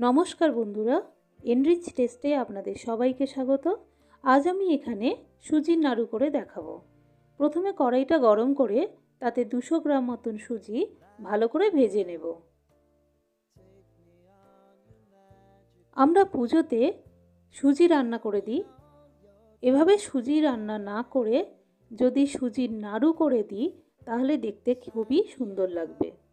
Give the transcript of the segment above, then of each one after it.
নমস্কার বন্ধুরা এনরিচ টেস্টে আপনাদের সবাইকে স্বাগত। আজ আমি এখানে সুজির নাড়ু করে দেখাবো। প্রথমে কড়াইটা গরম করে তাতে দুশো গ্রাম মতন সুজি ভালো করে ভেজে নেব। আমরা পুজোতে সুজি রান্না করে দিই। এভাবে সুজি রান্না না করে যদি সুজির নাড়ু করে দিই, তাহলে দেখতে খুবই সুন্দর লাগবে।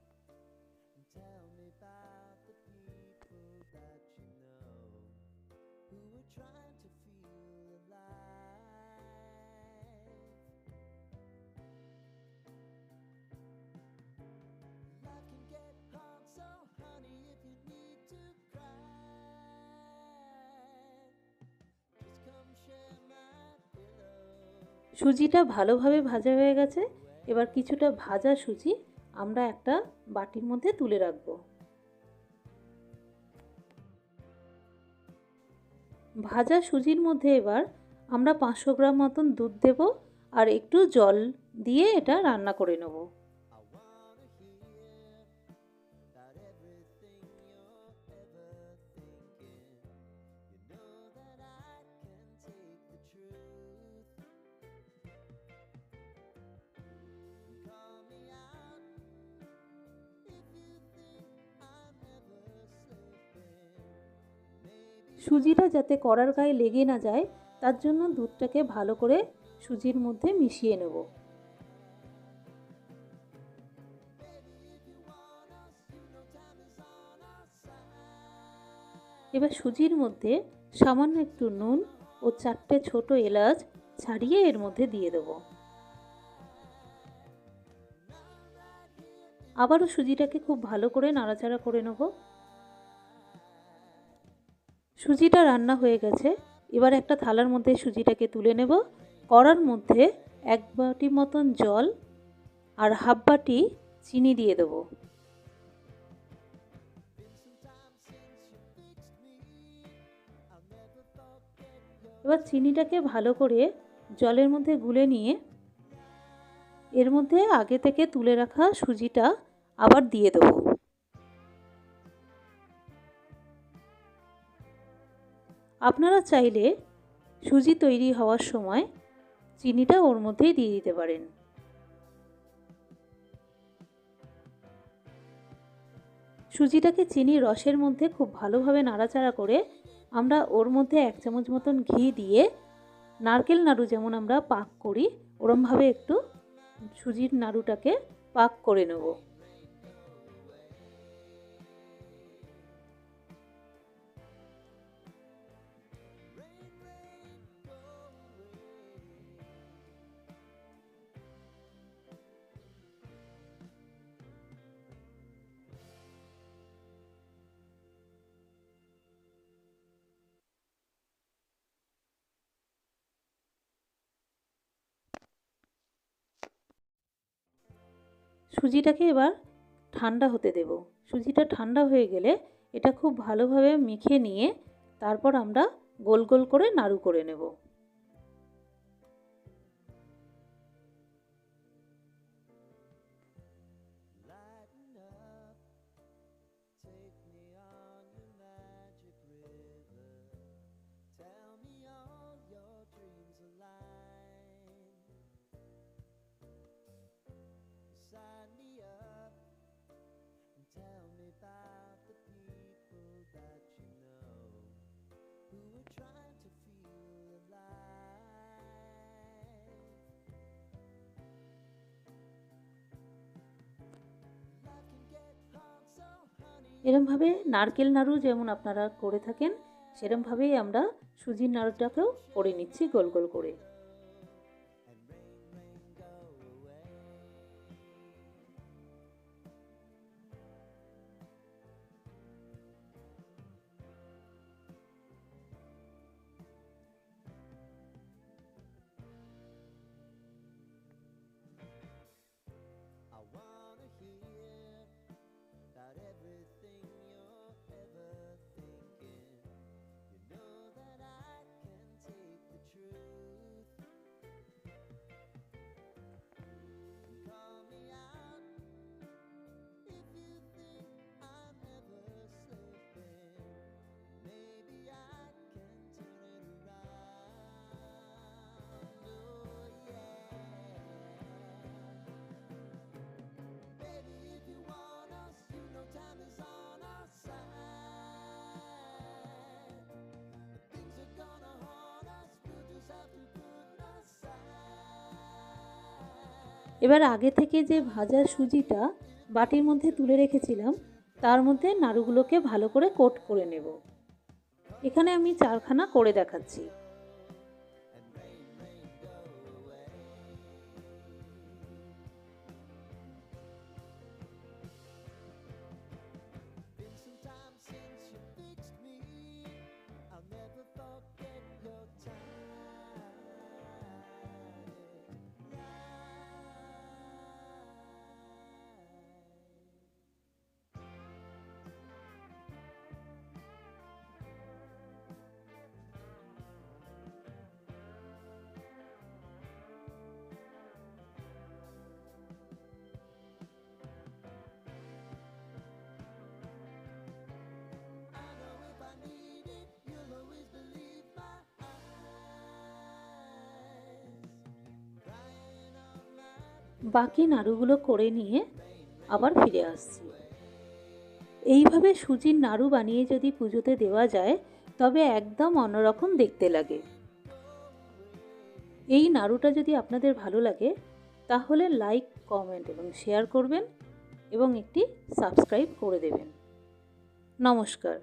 সুজিটা ভালোভাবে ভাজা হয়ে গেছে। এবার কিছুটা ভাজা সুজি আমরা একটা বাটির মধ্যে তুলে রাখব। ভাজা সুজির মধ্যে এবার আমরা পাঁচশো গ্রাম মতন দুধ দেব আর একটু জল দিয়ে এটা রান্না করে নেব। সুজিটা যাতে কড়ার গায়ে লেগে না যায়, তার জন্য দুধটাকে ভালো করে সুজির মধ্যে মিশিয়ে নেব। এবার সুজির মধ্যে সামান্য একটু নুন ও চারটে ছোট এলাচ ছাড়িয়ে এর মধ্যে দিয়ে দেব। আবারও সুজিটাকে খুব ভালো করে নাড়াচাড়া করে নেব। সুজিটা রান্না হয়ে গেছে। এবার একটা থালার মধ্যে সুজিটাকে তুলে নেব। কড়ার মধ্যে এক বাটি মতন জল আর হাফ বাটি চিনি দিয়ে দেব। এবার চিনিটাকে ভালো করে জলের মধ্যে গুলে নিয়ে এর মধ্যে আগে থেকে তুলে রাখা সুজিটা আবার দিয়ে দেবো। আপনারা চাইলে সুজি তৈরি হওয়ার সময় চিনিটা ওর মধ্যেই দিয়ে দিতে পারেন। সুজিটাকে চিনি রসের মধ্যে খুব ভালোভাবে নাড়াচাড়া করে আমরা ওর মধ্যে এক চামচ মতন ঘি দিয়ে নারকেল নাড়ু যেমন আমরা পাক করি, ওরমভাবে একটু সুজির নাড়ুটাকে পাক করে নেব। সুজিটাকে এবার ঠান্ডা হতে দেব। সুজিটা ঠান্ডা হয়ে গেলে এটা খুব ভালোভাবে মেখে নিয়ে তারপর আমরা গোল গোল করে নাড়ু করে নেব। এরমভাবে নারকেল নাড়ু যেমন আপনারা করে থাকেন, সেরমভাবেই আমরা সুজির নাড়ুটাকেও করে নিচ্ছি গোল গোল করে। এবার আগে থেকে যে ভাজা সুজিটা বাটির মধ্যে তুলে রেখেছিলাম, তার মধ্যে নাড়ুগুলোকে ভালো করে কোট করে নেব। এখানে আমি চারখানা করে দেখাচ্ছি। বাকি নাড়ুগুলো করে নিয়ে আবার ফিরে আসছি। এইভাবে সুজির নাড়ু বানিয়ে যদি পুজোতে দেওয়া যায়, তবে একদম অন্যরকম দেখতে লাগে। এই নাড়ুটা যদি আপনাদের ভালো লাগে, তাহলে লাইক, কমেন্ট এবং শেয়ার করবেন এবং একটি সাবস্ক্রাইব করে দেবেন। নমস্কার।